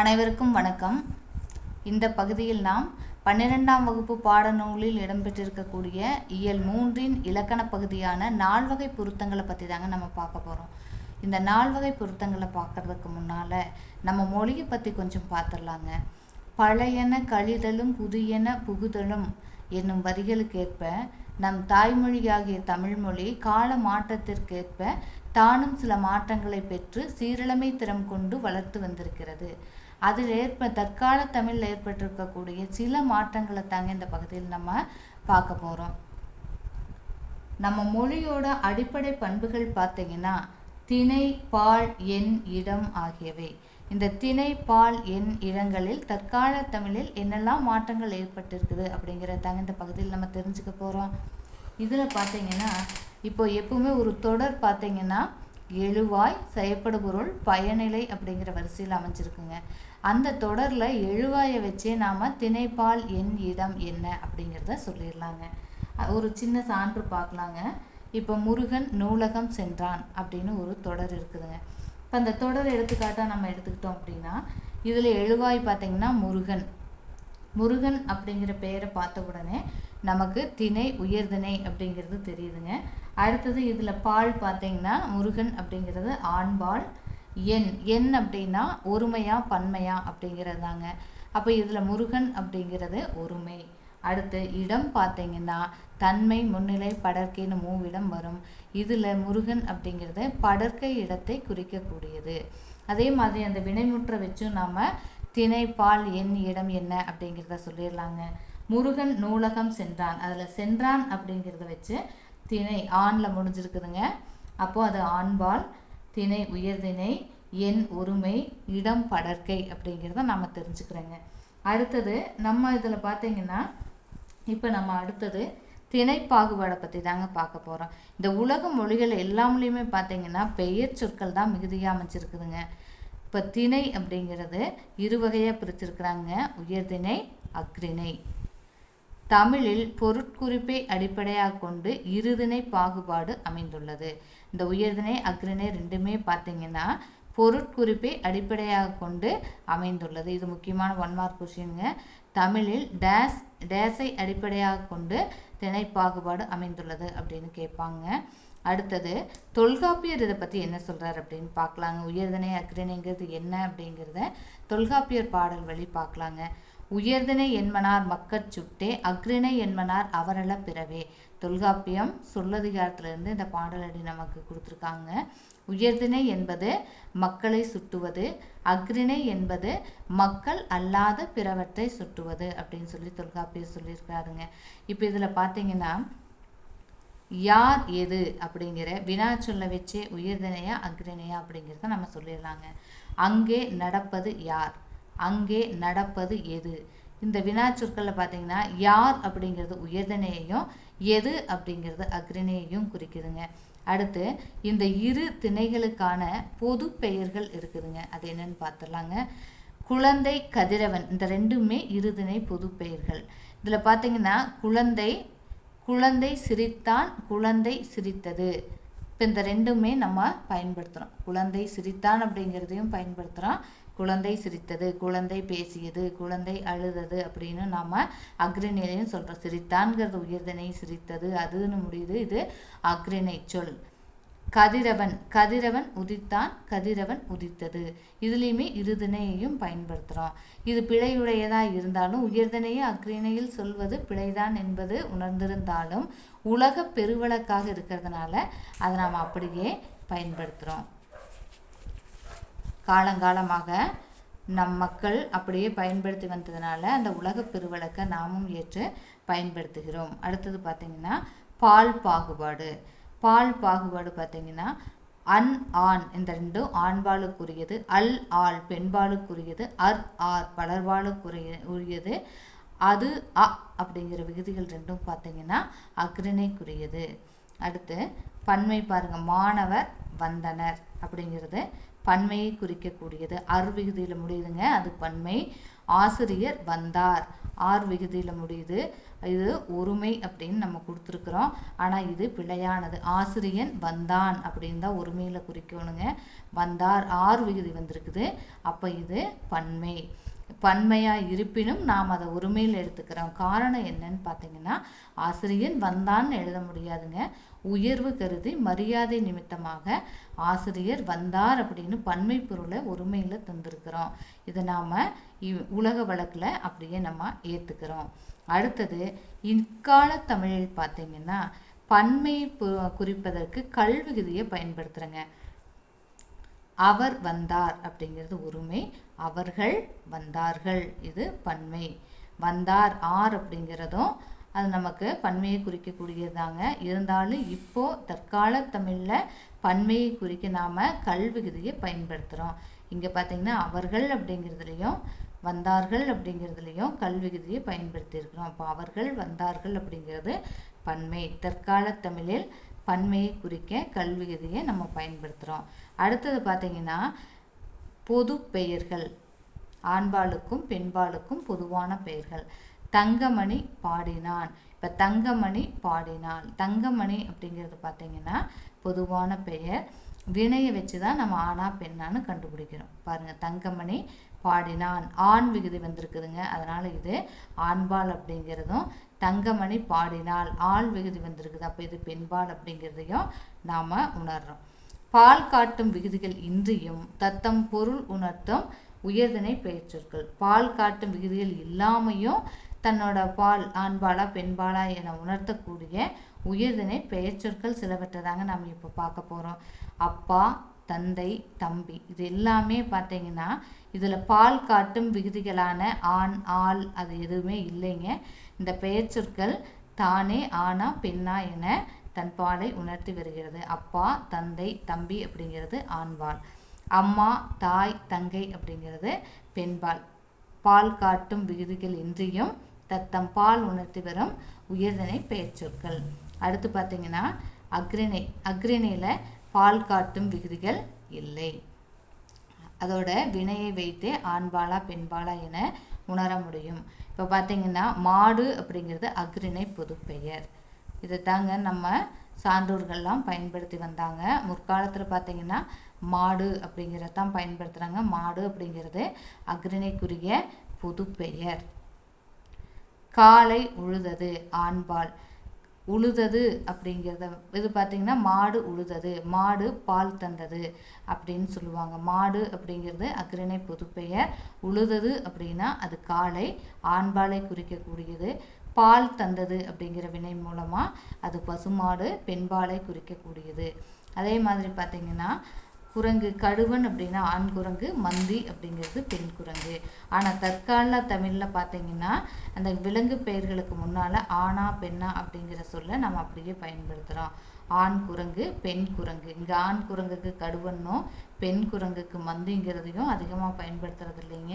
அனைவருக்கும் வணக்கம். இந்த பகுதியில் நாம் பன்னிரெண்டாம் வகுப்பு பாடநூலில் இடம்பெற்றிருக்கக்கூடிய இயல் மூன்றின் இலக்கண பகுதியான நால்வகை பொருத்தங்களை பற்றி தாங்க நம்ம பார்க்க போகிறோம் இந்த நால்வகை பொருத்தங்களை பார்க்கறதுக்கு முன்னால் நம்ம மொழியை பற்றி கொஞ்சம் பார்த்துடலாங்க பழையன கழிதலும் புதியன புகுதலும் என்னும் வரிகளுக்கேற்ப நம் தாய்மொழியாகிய தமிழ்மொழி கால மாற்றத்திற்கேற்ப தானும் சில மாற்றங்களை பெற்று சீரழமை திறம் கொண்டு வளர்த்து வந்திருக்கிறது. அதில் ஏற்ப தற்கால தமிழில் ஏற்பட்டிருக்கக்கூடிய சில மாற்றங்களை தாங்க இந்த பகுதியில் நம்ம பார்க்க போகிறோம் நம்ம மொழியோட அடிப்படை பண்புகள் பார்த்தீங்கன்னா திணை பால் எண் இடம் ஆகியவை. இந்த திணை பால் எண் இடங்களில் தற்கால தமிழில் என்னெல்லாம் மாற்றங்கள் ஏற்பட்டிருக்குது அப்படிங்கிறதாங்க இந்த பகுதியில் நம்ம தெரிஞ்சுக்க போகிறோம் இதில் பார்த்தீங்கன்னா இப்போ எப்பவுமே ஒரு தொடர் பார்த்தீங்கன்னா எழுவாய் செயற்படு பொருள் பயனிலை அப்படிங்கிற வரிசையில் அமைஞ்சிருக்குங்க. அந்த தொடரில் எழுவாயை வச்சே நாம் திணைப்பால் எண் இடம் என்ன அப்படிங்கிறத சொல்லிடலாங்க. ஒரு சின்ன சான்று பார்க்கலாங்க. இப்போ முருகன் நூலகம் சென்றான் அப்படின்னு ஒரு தொடர் இருக்குதுங்க. இப்போ அந்த தொடர் எடுத்துக்காட்டாக நம்ம எடுத்துக்கிட்டோம் அப்படின்னா இதில் எழுவாய் பார்த்தீங்கன்னா முருகன். முருகன் அப்படிங்கிற பெயரை பார்த்த உடனே நமக்கு திணை உயர்திணை அப்படிங்கிறது தெரியுதுங்க. அடுத்தது இதில் பால் பார்த்தீங்கன்னா முருகன் அப்படிங்கிறது ஆண்பால் எண் எண் அப்படின்னா ஒருமையா பன்மையா அப்படிங்கிறது தாங்க அப்போ இதில் முருகன் அப்படிங்கிறது ஒருமை. அடுத்து இடம் பார்த்தீங்கன்னா தன்மை முன்னிலை படர்க்கைன்னு மூவிடம் வரும். இதில் முருகன் அப்படிங்கிறது படர்க்கை இடத்தை குறிக்கக்கூடியது. அதே மாதிரி அந்த வினைமுற்ற வச்சும் நாம் திணை பால் எண் இடம் என்ன அப்படிங்கிறத சொல்லிடலாங்க. முருகன் நூலகம் சென்றான். அதில் சென்றான் அப்படிங்கிறத வச்சு திணை ஆணில் முடிஞ்சிருக்குதுங்க. அப்போது அது ஆண்பால் திணை உயர்திணை எண் ஒருமை இடம் படற்கை அப்படிங்கிறத நம்ம தெரிஞ்சுக்கிறோங்க. அடுத்தது நம்ம இதில் பார்த்தீங்கன்னா இப்போ நம்ம அடுத்தது திணை பாகுபாடை பற்றி தாங்க பார்க்க போகிறோம் இந்த உலக மொழிகள் எல்லாம்லேயுமே பார்த்தீங்கன்னா பெயர் சொற்கள் தான் மிகுதியாக அமைச்சிருக்குதுங்க இப்போ திணை அப்படிங்கிறது இரு வகையாக பிரிச்சிருக்கிறாங்க உயர்திணை அக்ரிணை தமிழில் பொருட்குறிப்பை அடிப்படையாக கொண்டு இருதிணை பாகுபாடு அமைந்துள்ளது. இந்த உயர்திணை அக்ரிணை ரெண்டுமே பார்த்தீங்கன்னா பொருட்குறிப்பை அடிப்படையாக கொண்டு அமைந்துள்ளது. இது முக்கியமான ஒன் மார்க் கொஷினுங்க தமிழில் டேஸ் டேஸை அடிப்படையாக கொண்டு திணை பாகுபாடு அமைந்துள்ளது அப்படின்னு கேட்பாங்க. அடுத்தது தொல்காப்பியர் இதை பற்றி என்ன சொல்கிறார் அப்படின்னு பார்க்கலாங்க. உயர்தனை அக்ரிணைங்கிறது என்ன அப்படிங்கிறத தொல்காப்பியர் பாடல் வழி பார்க்கலாங்க. உயர்திணை என்மனார் மக்கட் சுட்டே அக்ரிணை என்மனார் அவரள பிறவே. தொல்காப்பியம் சொல்லதிகாரத்திலிருந்து இந்த பாடலடி நமக்கு கொடுத்துருக்காங்க. உயர்திணை என்பது மக்களை சுட்டுவது அக்ரிணை என்பது மக்கள் அல்லாத பிறவற்றை சுட்டுவது அப்படின்னு சொல்லி தொல்காப்பியர் சொல்லியிருக்காருங்க. இப்போ இதில் பார்த்தீங்கன்னா யார் எது அப்படிங்கிற வினா சொல்ல வச்சே உயர்தினையா அக்ரிணையா அப்படிங்கிறத நம்ம சொல்லிடலாங்க. அங்கே நடப்பது யார்? அங்கே நடப்பது எது? இந்த வினா சொற்களில் பார்த்தீங்கன்னா யார் அப்படிங்கிறது உயர்தனையையும் எது அப்படிங்கிறது அக்ரிணையையும் குறிக்குதுங்க. அடுத்து இந்த இரு திணைகளுக்கான பொது பெயர்கள் இருக்குதுங்க. அது என்னன்னு பார்த்துடலாங்க குழந்தை கதிரவன் இந்த ரெண்டுமே இருதிணை பொது பெயர்கள். இதில் பார்த்தீங்கன்னா குழந்தை குழந்தை சிரித்தான் குழந்தை சிரித்தது. இப்போ இந்த ரெண்டுமே நம்ம பயன்படுத்துகிறோம் குழந்தை சிரித்தான் அப்படிங்கிறதையும் பயன்படுத்துகிறோம் குழந்தை சிரித்தது குழந்தை பேசியது குழந்தை அழுதது அப்படின்னு நாம் அக்ரிணையும் சொல்கிறோம் சிரித்தான்கிறது உயர்திணை சிரித்தது அதுன்னு முடியுது. இது அக்ரிணை சொல். கதிரவன் கதிரவன் உதித்தான் கதிரவன் உதித்தது. இதுலேயுமே இருதினையையும் பயன்படுத்துகிறோம் இது பிழையுடையதாக இருந்தாலும் உயர்தனையை அக்ரிணையில் சொல்வது பிழைதான் என்பது உணர்ந்திருந்தாலும் உலக பெருவழக்காக இருக்கிறதுனால அதை நாம் அப்படியே பயன்படுத்துகிறோம் காலங்காலமாக நம் மக்கள் அப்படியே பயன்படுத்தி வந்ததுனால அந்த உலக பெருவழக்கை நாமும் ஏற்று பயன்படுத்துகிறோம். அடுத்தது பார்த்தீங்கன்னா பால் பாகுபாடு. பால் பாகுபாடு பார்த்தீங்கன்னா அன் ஆண் இந்த ரெண்டும் ஆண்பாலுக்குரியது அல் ஆள் பெண்பாலுக்குரியது அர் ஆர் பலர்பாலுக்குரிய உரியது அது அ அப்படிங்கிற விகுதிகள் ரெண்டும் பார்த்தீங்கன்னா அக்ரிணைக்குரியது அடுத்து பன்மை பாருங்க மாணவர் வந்தனர் அப்படிங்கிறது பன்மையை குறிக்கக்கூடியது. அர் விகுதியில் முடியுதுங்க. அது பன்மை. ஆசிரியர் வந்தார். ஆர் விகுதியில் முடியுது. இது ஒருமை அப்படின்னு நம்ம கொடுத்துருக்குறோம். ஆனால் இது பிழையானது. ஆசிரியன் வந்தான் அப்படின்னு தான் ஒருமையில் குறிக்கணுங்க. வந்தார். ஆர் விகுதி வந்திருக்குது. அப்போ இது பன்மை. பன்மையாக இருப்பினும் நாம் அதை உரிமையில் எடுத்துக்கிறோம். காரணம் என்னன்னு பார்த்தீங்கன்னா ஆசிரியன் வந்தான்னு எழுத முடியாதுங்க. உயர்வு கருதி மரியாதை நிமித்தமாக ஆசிரியர் வந்தார் அப்படின்னு பன்மை பொருளை உரிமையில் தந்திருக்கிறோம். இதை நாம் உலக வழக்கில் அப்படியே நம்ம ஏற்றுக்கிறோம் அடுத்தது இக்கால தமிழில் பார்த்தீங்கன்னா பன்மையை குறிப்பதற்கு கல்விகுதியை பயன்படுத்துகிறேங்க அவர் வந்தார் அப்படிங்கிறது உரிமை. அவர்கள் வந்தார்கள். இது பன்மை. வந்தார் ஆர் அப்படிங்கிறதும் அது நமக்கு பன்மையை குறிக்கக்கூடியதாங்க இருந்தாலும் இப்போ தற்கால தமிழில் பன்மையை குறிக்க நாம் கல்விகுதியை பயன்படுத்துகிறோம் இங்கே பார்த்தீங்கன்னா அவர்கள் அப்படிங்கிறதுலையும் வந்தார்கள் அப்படிங்கிறதுலையும் கல்விகுதியை பயன்படுத்தியிருக்கிறோம். அப்போ அவர்கள் வந்தார்கள் அப்படிங்கிறது பன்மை. தற்கால தமிழில் பன்மையை குறிக்க கல்விகுதியை நம்ம பயன்படுத்துகிறோம் அடுத்தது பார்த்திங்கன்னா பொது பெயர்கள். ஆண்பாளுக்கும் பெண்பாளுக்கும் பொதுவான பெயர்கள். தங்கமணி பாடினான். இப்போ தங்கமணி பாடினான் தங்கமணி அப்படிங்கிறது பார்த்திங்கன்னா பொதுவான பெயர். வினையை வச்சு தான் நம்ம ஆணா பெண்ணான்னு கண்டுபிடிக்கிறோம். பாருங்கள் தங்கமணி பாடினான். ஆண் விகுதி வந்திருக்குதுங்க. அதனால் இது ஆண்பால் அப்படிங்கிறதும் தங்கமணி பாடினால் ஆள் விகுதி வந்திருக்குது. அப்போ இது பெண்பால் அப்படிங்கிறதையும் நாம் உணர்றோம். பால் காட்டும் விகுதிகள் இன்றியும் தத்தம் பொருள் உணர்த்தும் உயர்தினை பெயர்ச்சொற்கள். பால் காட்டும் விகுதிகள் இல்லாமையும் தன்னோட பால் ஆண்பாலா பெண்பாலா என உணர்த்தக்கூடிய உயர்தினை பெயர்ச்சொற்கள் சிலவற்றை தாங்க நம்ம இப்போ பார்க்க போகிறோம் அப்பா தந்தை தம்பி இது எல்லாமே பார்த்தீங்கன்னா இதில் பால் காட்டும் விகுதிகளான ஆண் ஆள் அது எதுவுமே இல்லைங்க. இந்த பெயர்ச்சொற்கள் தானே ஆனா பெண்ணா என தன் பாலை உணர்த்தி வருகிறது. அப்பா தந்தை தம்பி அப்படிங்கிறது ஆண்பால். அம்மா தாய் தங்கை அப்படிங்கிறது பெண்பால். பால் காட்டும் விகுதிகள் இன்றியும் தத்தம் பால் உணர்த்தி வரும் உயர்தனை பெயர்ச்சொற்கள் அடுத்து பார்த்தீங்கன்னா அக்ரிணை அக்ரிணையில் பால் காட்டும் விகுதிகள் இல்லை. அதோட வினையை வைத்தே ஆண்பாலா பெண்பாலா என உணர முடியும். இப்போ பார்த்தீங்கன்னா மாடு அப்படிங்கிறது அக்ரிணை பொதுப்பெயர். இதை தாங்க நம்ம சான்றோர்கள்லாம் பயன்படுத்தி வந்தாங்க. முற்காலத்தில் பார்த்தீங்கன்னா மாடு அப்படிங்கிறத தான் பயன்படுத்துகிறாங்க மாடு அப்படிங்கிறது அக்ரிணைக்குரிய பொதுப்பெயர். காலை உழுதது ஆண்பால். உழுதது அப்படிங்கிறத இது பார்த்திங்கன்னா மாடு உழுதது மாடு பால் தந்தது அப்படின்னு சொல்லுவாங்க. மாடு அப்படிங்கிறது அக்ரிணை பொதுப்பெயர் உழுதது அப்படின்னா அது காலை ஆண்பாலை குறிக்கக்கூடியது. பால் தந்தது அப்படிங்கிற வினை மூலமாக அது பசுமாடு பெண்பாலை குறிக்கக்கூடியது. அதே மாதிரி பார்த்திங்கன்னா குரங்கு கடுவன் அப்படின்னா ஆண் குரங்கு மந்தி அப்படிங்கிறது பெண் குரங்கு. ஆனால் தற்கால தமிழில் பார்த்தீங்கன்னா அந்த விலங்கு பெயர்களுக்கு முன்னால் ஆணா பெண்ணா அப்படிங்கிற சொல்ல நம்ம அப்படியே பயன்படுத்துகிறோம் ஆண் குரங்கு பெண் குரங்கு. இங்கே ஆண் குரங்குக்கு கடுவன்னும் பெண் குரங்குக்கு மந்திங்கிறதையும் அதிகமாக பயன்படுத்துறது இல்லைங்க.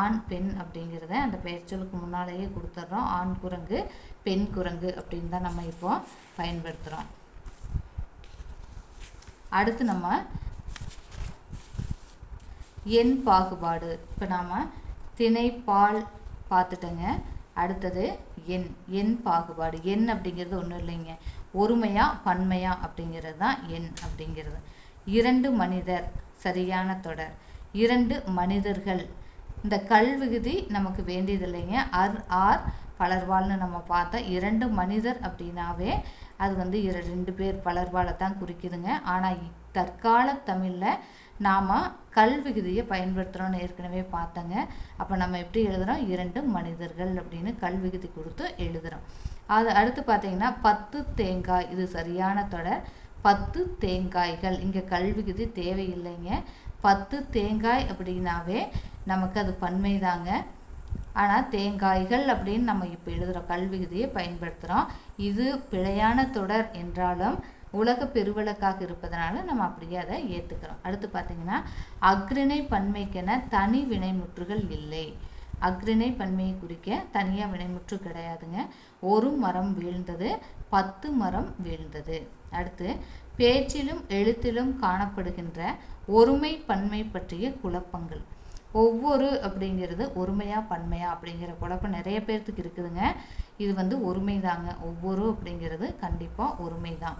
ஆண் பெண் அப்படிங்கிறத அந்த பெயர்ச்சொலுக்கு முன்னாலேயே கொடுத்துட்றோம் ஆண் குரங்கு பெண் குரங்கு அப்படின்னு தான் நம்ம இப்போ பயன்படுத்துகிறோம் அடுத்து நம்ம எண் பாகுபாடு. இப்போ நாம் திணை பால் பார்த்துட்டோங்க. அடுத்தது எண் எண் பாகுபாடு. எண் அப்படிங்கிறது ஒன்றும் இல்லைங்க. ஒருமையா பன்மையா அப்படிங்கிறது தான் எண் அப்படிங்கிறது. இரண்டு மனிதர் சரியான தொடர். இரண்டு மனிதர்கள். இந்த கல்விகுதி நமக்கு நமக்கு வேண்டியதில்லைங்க அர் ஆர் பலர்வாள்னு நம்ம பார்த்தா இரண்டு மனிதர் அப்படின்னாவே அது வந்து இர ரெண்டு பேர் பலர்வாளை தான் குறிக்குதுங்க. ஆனால் தற்கால தமிழில் நாம் கல்விகுதியை பயன்படுத்துகிறோன்னு ஏற்கனவே பார்த்தங்க. அப்போ நம்ம எப்படி எழுதுகிறோம் இரண்டு மனிதர்கள் அப்படின்னு கல்விகுதி கொடுத்து எழுதுகிறோம் அது அடுத்து பார்த்தீங்கன்னா பத்து தேங்காய். இது சரியான தொடர் பத்து தேங்காய்கள். இங்கே கல்விகுதி தேவையில்லைங்க. பத்து தேங்காய் அப்படின்னாவே நமக்கு அது பன்மை தாங்க ஆனால் தேங்காய்கள் அப்படின்னு நம்ம இப்போ எழுதுகிறோம் கல்விகுதியை பயன்படுத்துகிறோம் இது பிழையான தொடர் என்றாலும் உலக பெருவிளக்காக இருப்பதனால நம்ம அப்படியே அதை ஏற்றுக்கிறோம் அடுத்து பார்த்தீங்கன்னா அக்ரிணை பன்மைக்கென தனி வினைமுற்றுகள் இல்லை. அக்ரிணை பன்மையை குறிக்க தனியாக வினைமுற்று கிடையாதுங்க. ஒரு மரம் வீழ்ந்தது பத்து மரம் வீழ்ந்தது. அடுத்து பேச்சிலும் எழுத்திலும் காணப்படுகின்ற ஒருமை பன்மை பற்றிய குழப்பங்கள். ஒவ்வொரு அப்படிங்கிறது ஒருமையா பன்மையா அப்படிங்கிற குழப்பம் நிறைய பேர்த்துக்கு இருக்குதுங்க. இது வந்து ஒருமை தாங்க ஒவ்வொரு அப்படிங்கிறது கண்டிப்பாக ஒருமை தான்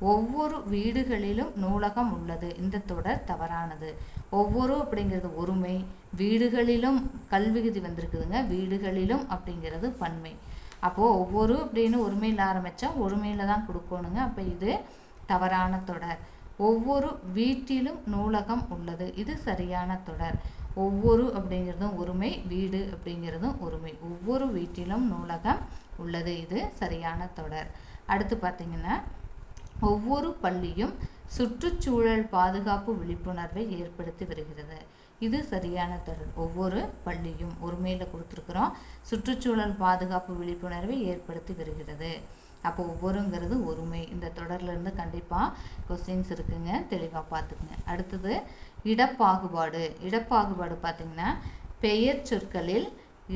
ஒவ்வொரு வீடுகளிலும் நூலகம் உள்ளது. இந்த தொடர் தவறானது. ஒவ்வொரு அப்படிங்கிறது ஒருமை. வீடுகளிலும் கல்விகுதி வந்திருக்குதுங்க. வீடுகளிலும் அப்படிங்கிறது பன்மை. அப்போது ஒவ்வொரு அப்படின்னு ஒருமையில் ஆரம்பித்தா ஒருமையில் தான் கொடுக்கணுங்க. அப்போ இது தவறான தொடர். ஒவ்வொரு வீட்டிலும் நூலகம் உள்ளது. இது சரியான தொடர். ஒவ்வொரு அப்படிங்கிறதும் ஒருமை. வீடு அப்படிங்கிறதும் ஒருமை. ஒவ்வொரு வீட்டிலும் நூலகம் உள்ளது. இது சரியான தொடர். அடுத்து பார்த்திங்கன்னா ஒவ்வொரு பள்ளியும் சுற்றுச்சூழல் பாதுகாப்பு விழிப்புணர்வை ஏற்படுத்தி வருகிறது. இது சரியான தொடர் ஒவ்வொரு பள்ளியும் ஒருமையில் கொடுத்துருக்குறோம். சுற்றுச்சூழல் பாதுகாப்பு விழிப்புணர்வை ஏற்படுத்தி வருகிறது. அப்போ ஒவ்வொருங்கிறது ஒருமை. இந்த தொடர்லேருந்து கண்டிப்பாக கொஸ்டின்ஸ் இருக்குங்க. தெளிவாக பார்த்துக்குங்க அடுத்தது இடப்பாகுபாடு. இடப்பாகுபாடு பார்த்திங்கன்னா பெயர் சொற்களில்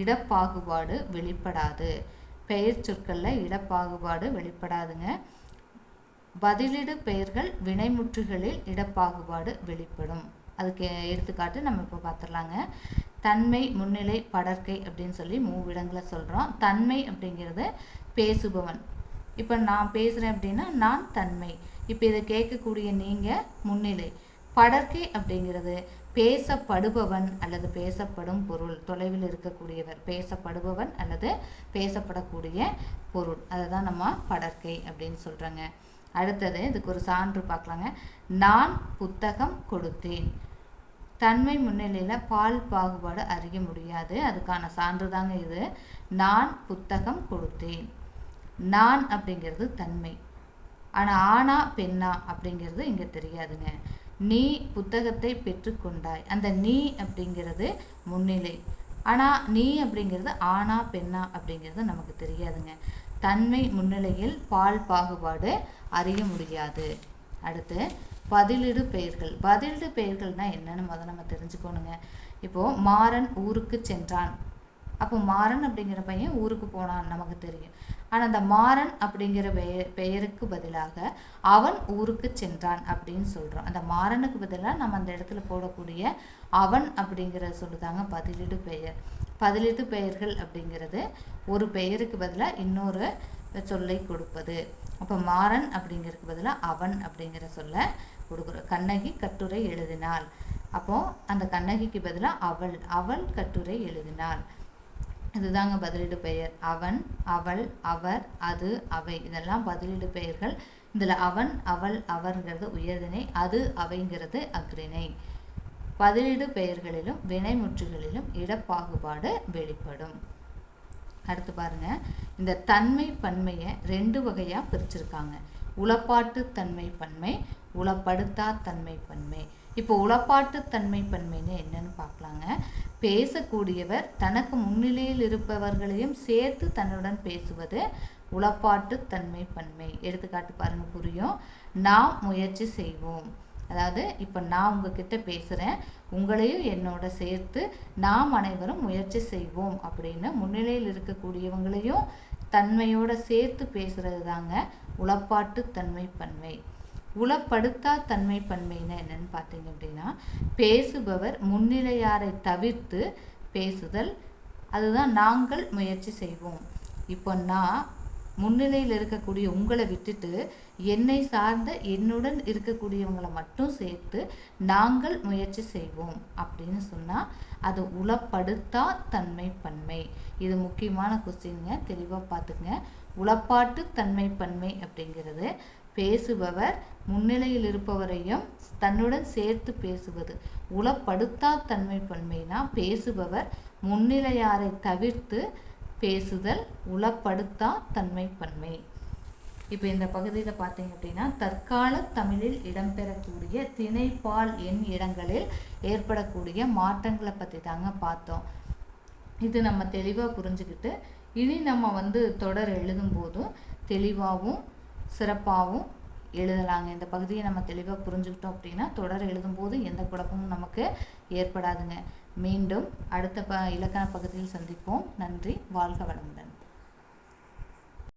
இடப்பாகுபாடு வெளிப்படாது. பெயர் சொற்களில் இடப்பாகுபாடு வெளிப்படாதுங்க. பதிலிடு பெயர்கள் வினைமுற்றுகளில் இடப்பாகுபாடு வெளிப்படும். அதுக்கு எடுத்துக்காட்டு நம்ம இப்போ பார்த்துடலாங்க தன்மை முன்னிலை படற்கை அப்படின்னு சொல்லி மூவிடங்களை சொல்கிறோம் தன்மை அப்படிங்கிறது பேசுபவன். இப்போ நான் பேசுகிறேன் அப்படின்னா நான் தன்மை. இப்போ இதை கேட்கக்கூடிய நீங்கள் முன்னிலை. படற்கை அப்படிங்கிறது பேசப்படுபவன் அல்லது பேசப்படும் பொருள். தொலைவில் இருக்கக்கூடியவர் பேசப்படுபவன் அல்லது பேசப்படக்கூடிய பொருள். அதை தான் நம்ம படற்கை அப்படின்னு சொல்கிறோங்க அடுத்தது இதுக்கு ஒரு சான்று பார்க்கலாங்க. நான் புத்தகம் கொடுத்தேன். தன்மை முன்னிலையில் பால் பாகுபாடு அறிய முடியாது. அதுக்கான சான்று தாங்க இது. நான் புத்தகம் கொடுத்தேன். நான் அப்படிங்கிறது தன்மை. ஆனால் ஆனா பெண்ணா அப்படிங்கிறது இங்கே தெரியாதுங்க. நீ புத்தகத்தை பெற்றுக்கொண்டாய். அந்த நீ அப்படிங்கிறது முன்னிலை. ஆனால் நீ அப்படிங்கிறது ஆனா பெண்ணா அப்படிங்கிறது நமக்கு தெரியாதுங்க. தன்மை முன்னிலையில் பால் பாகுபாடு அறிய முடியாது. அடுத்து பதிலிடு பெயர்கள். பதிலிடு பெயர்கள்னால் என்னன்னு முதல்ல நம்ம தெரிஞ்சுக்கணுங்க. இப்போது மாறன் ஊருக்கு சென்றான். அப்போ மாறன் அப்படிங்கிற பையன் ஊருக்கு போனான் நமக்கு தெரியும். ஆனால் அந்த மாறன் அப்படிங்கிற பெயர் பெயருக்கு பதிலாக அவன் ஊருக்கு சென்றான் அப்படின்னு சொல்கிறோம் அந்த மாறனுக்கு பதிலாக நம்ம அந்த இடத்துல போடக்கூடிய அவன் அப்படிங்கிற சொல்லுதாங்க பதிலிடு பெயர். பதிலிடு பெயர்கள் அப்படிங்கிறது ஒரு பெயருக்கு பதிலாக இன்னொரு சொல்லை கொடுப்பது. அப்போ மாறன் அப்படிங்கிறதுக்கு பதிலாக அவன் அப்படிங்கிற சொல்ல கொடுக்குறோம் கண்ணகி கட்டுரை எழுதினாள். அப்போது அந்த கண்ணகிக்கு பதிலாக அவள் அவள் கட்டுரை எழுதினாள். இதுதாங்க பதிலீடு பெயர். அவன் அவள் அவர் அது அவை. இதெல்லாம் பதிலீடு பெயர்கள். இதில் அவன் அவள் அவர்ங்கிறது உயர்தினை அது அவைங்கிறது அக்ரிணை பதிலீடு பெயர்களிலும் வினைமுற்றுகளிலும் இடப்பாகுபாடு வெளிப்படும். அடுத்து பாருங்க. இந்த தன்மை பன்மையை ரெண்டு வகையாக பிரிச்சிருக்காங்க. உளப்பாட்டு தன்மை பன்மை. உளப்படுத்தா தன்மை பன்மை. இப்போ உளப்பாட்டு தன்மை பன்மைன்னு என்னன்னு பார்க்கலாங்க. பேசக்கூடியவர் தனக்கு முன்னிலையில் இருப்பவர்களையும் சேர்த்து தன்னுடன் பேசுவது உளப்பாட்டு தன்மை பன்மை. எடுத்துக்காட்டு பாருங்க புரியும். நாம் முயற்சி செய்வோம். அதாவது இப்போ நான் உங்ககிட்ட பேசுகிறேன் உங்களையும் என்னோட சேர்த்து நாம் அனைவரும் முயற்சி செய்வோம் அப்படின்னு முன்னிலையில் இருக்கக்கூடியவங்களையும் தன்மையோடு சேர்த்து பேசுகிறது தாங்க உளப்பாட்டு தன்மை பன்மை. உளப்படுத்தா தன்மை பன்மைன்னு என்னன்னு பார்த்தீங்க அப்படின்னா பேசுபவர் முன்னிலையாரை தவிர்த்து பேசுதல் அதுதான் நாங்கள் முயற்சி செய்வோம். இப்போ நான் முன்னிலையில் இருக்கக்கூடிய உங்களை விட்டுட்டு என்னை சார்ந்த என்னுடன் இருக்கக்கூடியவங்களை மட்டும் சேர்த்து நாங்கள் முயற்சி செய்வோம் அப்படின்னு சொன்னால் அது உளப்படுத்தா தன்மை பன்மை. இது முக்கியமான கொஸ்டின்ங்க. தெளிவாக பார்த்துங்க உளப்பாட்டு தன்மை பன்மை அப்படிங்கிறது பேசுபவர் முன்னிலையில் இருப்பவரையும் தன்னுடன் சேர்த்து பேசுவது. உளப்படுத்தா தன்மை பன்மைனா பேசுபவர் முன்னிலையாரை தவிர்த்து பேசுதல் உளப்படுத்தா தன்மை பன்மை. இப்போ இந்த பகுதியில் பார்த்தீங்க அப்படின்னா தற்கால தமிழில் இடம்பெறக்கூடிய திணைப்பால் எண் இடங்களில் ஏற்படக்கூடிய மாற்றங்களை பற்றி தாங்க பார்த்தோம். இது நம்ம தெளிவாக புரிஞ்சுக்கிட்டு இனி நம்ம வந்து தொடர் எழுதும் போதும் தெளிவாகவும் சிறப்பாகவும் எழுதலாங்க. இந்த பகுதியை நம்ம தெளிவாக புரிஞ்சுக்கிட்டோம் அப்படின்னா தொடர் எழுதும்போது எந்த குழப்பமும் நமக்கு ஏற்படாதுங்க. மீண்டும் அடுத்த ப இலக்கண பகுதியில் சந்திப்போம். நன்றி. வாழ்க வளமுடன்.